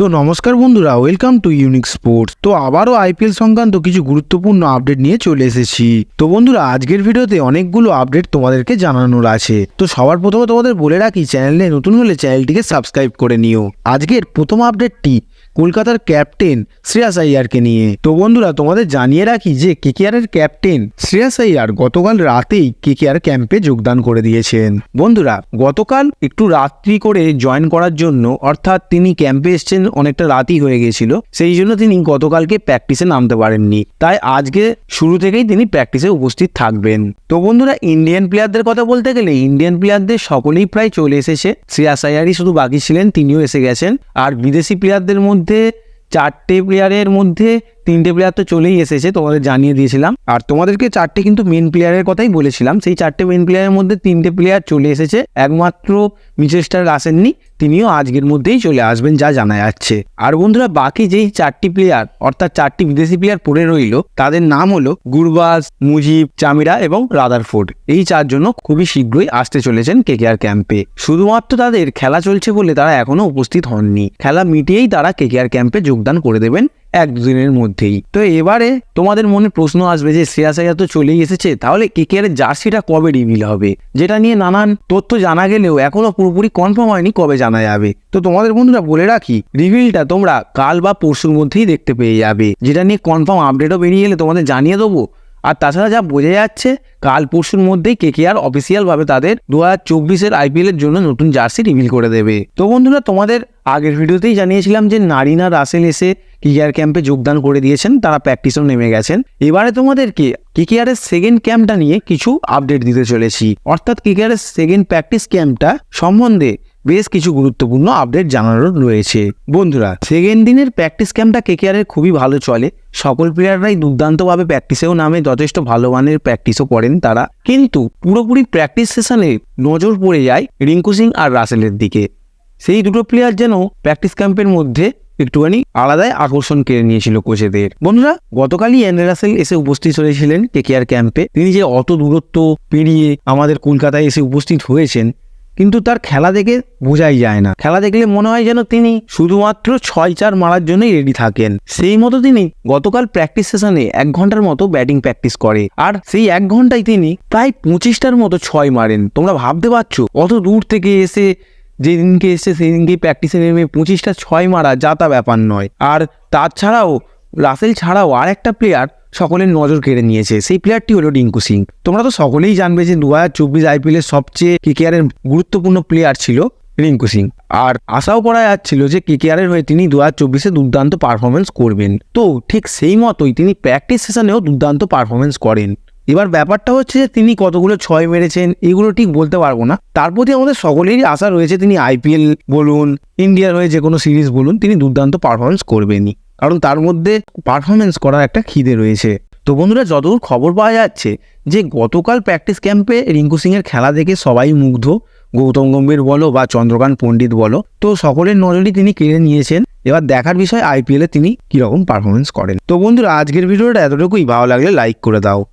তো নমস্কার বন্ধুরা ওয়েলকাম টু ইউনিক স্পোর্টস তো আবারও আইপিএল সংক্রান্ত কিছু গুরুত্বপূর্ণ আপডেট নিয়ে চলে এসেছি। তো বন্ধুরা, আজকের ভিডিওতে অনেকগুলো আপডেট তোমাদেরকে জানানোর আছে। তো সবার প্রথমে তোমাদের বলে রাখি চ্যানেলে নতুন হলে চ্যানেলটিকে সাবস্ক্রাইব করে নিও। আজকের প্রথম আপডেটটি কলকাতার ক্যাপ্টেন শ্রেয়াস আইয়ারকে নিয়ে। তো বন্ধুরা, তোমাদের জানিয়ে রাখি যে কেকেআরের ক্যাপ্টেন শ্রেয়াস আইয়ার গতকাল রাতেই কেকেআর ক্যাম্পে যোগদান করে দিয়েছেন। বন্ধুরা, গতকাল একটু রাত্রি করে জয়েন করার জন্য, অর্থাৎ তিনি ক্যাম্পে এসেছেন অনেকটা রাতই হয়ে গেছিল, সেই জন্য তিনি গতকালকে প্র্যাকটিসে নামতে পারেননি। তাই আজকে শুরু থেকেই তিনি প্র্যাকটিসে উপস্থিত থাকবেন। তো বন্ধুরা, ইন্ডিয়ান প্লেয়ারদের কথা বলতে গেলে, ইন্ডিয়ান প্লেয়ারদের সকলেই প্রায় চলে এসেছে। শ্রেয়াস আইয়ারই শুধু বাকি ছিলেন, তিনিও এসে গেছেন। আর বিদেশি প্লেয়ারদের মধ্যে চারটে প্লেয়ারের মধ্যে তিনটে প্লেয়ার তো চলেই এসেছে, তোমাদের জানিয়ে দিয়েছিলাম। আর তোমাদেরকে চারটে কিন্তু মেন প্লেয়ারের কথাই বলেছিলাম। সেই চারটে মেন প্লেয়ারের মধ্যে তিনটে প্লেয়ার চলে এসেছে। একমাত্র মিচেস্টার আসেননি তিনিও আজকের মধ্যেই চলে আসবেন যা জানা যাচ্ছে। আর বন্ধুরা, বাকি যেই চারটি প্লেয়ার অর্থাৎ চারটি বিদেশি প্লেয়ার পড়ে রইল, তাদের নাম হলো গুরবাজ, মুজিব চামিরা এবং রাদারফোর্ড। এই চারজন খুবই শীঘ্রই আসতে চলেছেন কেকেআর ক্যাম্পে শুধুমাত্র তাদের খেলা চলছে বলে তারা এখনও উপস্থিত হননি। খেলা মিটিয়েই তারা কেকেআর ক্যাম্পে যোগদান করে দেবেন। এক দুদিনের মধ্যেই। তো এবারে তোমাদের মনে প্রশ্ন আসবে যে শ্রেয়াস আইয়ার তো চলেই এসেছে, তাহলে কে কে জার্সিটা কবে রিভিল হবে? যেটা নিয়ে নানান তথ্য জানা গেলেও এখনও পুরোপুরি কনফার্ম হয়নি কবে জানা যাবে। তো তোমাদের বন্ধুরা বলে রাখি রিভিলটা তোমরা কাল বা পরশুর মধ্যেই দেখতে পেয়ে যাবে। যেটা নিয়ে কনফার্ম আপডেটও বেরিয়ে এলে তোমাদের জানিয়ে দেবো। আর তাছাড়া যা বোঝা যাচ্ছে, কাল পরশুর মধ্যেই কেকেআর অফিসিয়ালভাবে তাদের দু হাজার চব্বিশের আইপিএলের জন্য নতুন জার্সি রিভিল করে দেবে। তো বন্ধুরা, তোমাদের আগের ভিডিওতেই জানিয়েছিলাম যে নারিনা রাসেল এসে কেকেআর ক্যাম্পে যোগদান করে দিয়েছেন, তারা প্র্যাকটিসও নেমে গেছেন। এবারে তোমাদেরকে কেকেআরের সেকেন্ড ক্যাম্পটা নিয়ে কিছু আপডেট দিতে চলেছি। অর্থাৎ কেকেআরের সেকেন্ড প্র্যাকটিস ক্যাম্পটা সম্বন্ধে বেশ কিছু গুরুত্বপূর্ণ আপডেট জানানোর রয়েছে। বন্ধুরা সেকেন্ড দিনের প্র্যাকটিস ক্যাম্পটা কেকেআরের খুবই ভালো চলে। সকল প্লেয়াররাই দুর্দান্তভাবে প্র্যাকটিসেও নামে, যথেষ্ট ভালো মানের প্র্যাকটিসও করেন তারা। কিন্তু পুরোপুরি প্র্যাকটিস সেশনে নজর পড়ে যায় রিঙ্কু সিং আর রাসেলের দিকে। সেই দুটো প্লেয়ার যেন প্র্যাকটিস ক্যাম্পের মধ্যে একটুখানি আলাদাই আকর্ষণ কেড়ে নিয়েছিল কোচেদের। বন্ধুরা, গতকালই অ্যান্ড্রে রাসেল এসে উপস্থিত হয়েছিলেন কেকেআর ক্যাম্পে তিনি যে অত দূরত্ব পেরিয়ে আমাদের কলকাতায় এসে উপস্থিত হয়েছেন কিন্তু তার খেলা দেখে বোঝাই যায় না। খেলা দেখলে মনে হয় যেন তিনি শুধুমাত্র ছয় চার মারার জন্যই রেডি থাকেন। সেই মতো তিনি গতকাল প্র্যাকটিস সেশনে এক ঘণ্টার মতো ব্যাটিং প্র্যাকটিস করে। আর সেই এক ঘন্টায় তিনি প্রায় পঁচিশটার মতো ছয় মারেন। তোমরা ভাবতে পারছ, অত দূর থেকে এসে যেদিনকে এসে সেদিনকে প্র্যাকটিসে নেমে পঁচিশটা ছয় মারা যা তা ব্যাপার নয়। আর তাছাড়াও রাসেল ছাড়াও আর একটা প্লেয়ার সকলের নজর কেড়ে নিয়েছে। সেই প্লেয়ারটি হলো রিঙ্কু সিং। তোমরা তো সকলেই জানবে যে দু হাজার চব্বিশ আইপিএলের সবচেয়ে কেকেআরের গুরুত্বপূর্ণ প্লেয়ার ছিল রিঙ্কু সিং। আর আশাও করা যাচ্ছিল যে কেকেআরের হয়ে তিনি দু হাজার চব্বিশে দুর্দান্ত পারফরমেন্স করবেন। তো ঠিক সেই মতোই তিনি প্র্যাকটিস সেশনেও দুর্দান্ত পারফরমেন্স করেন। এবার ব্যাপারটা হচ্ছে যে তিনি কতগুলো ছয় মেরেছেন, এগুলো ঠিক বলতে পারব না। তার প্রতি আমাদের সকলেরই আশা রয়েছে, তিনি আইপিএল বলুন ইন্ডিয়ার হয়ে যে কোনো সিরিজ বলুন, তিনি দুর্দান্ত পারফরমেন্স করবেনই। কারণ তার মধ্যে পারফরমেন্স করার একটা খিদে রয়েছে। তো বন্ধুরা, যতদূর খবর পাওয়া যাচ্ছে যে গতকাল প্র্যাকটিস ক্যাম্পে রিঙ্কু সিংয়ের খেলা দেখে সবাই মুগ্ধ। গৌতম গম্ভীর বলো বা চন্দ্রকান্ত পণ্ডিত বলো, তো সকলের নজরই তিনি কেড়ে নিয়েছেন। এবার দেখার বিষয় আইপিএলে তিনি কীরকম পারফরমেন্স করেন। তো বন্ধুরা, আজকের ভিডিওটা এতটুকুই। ভালো লাগলে লাইক করে দাও।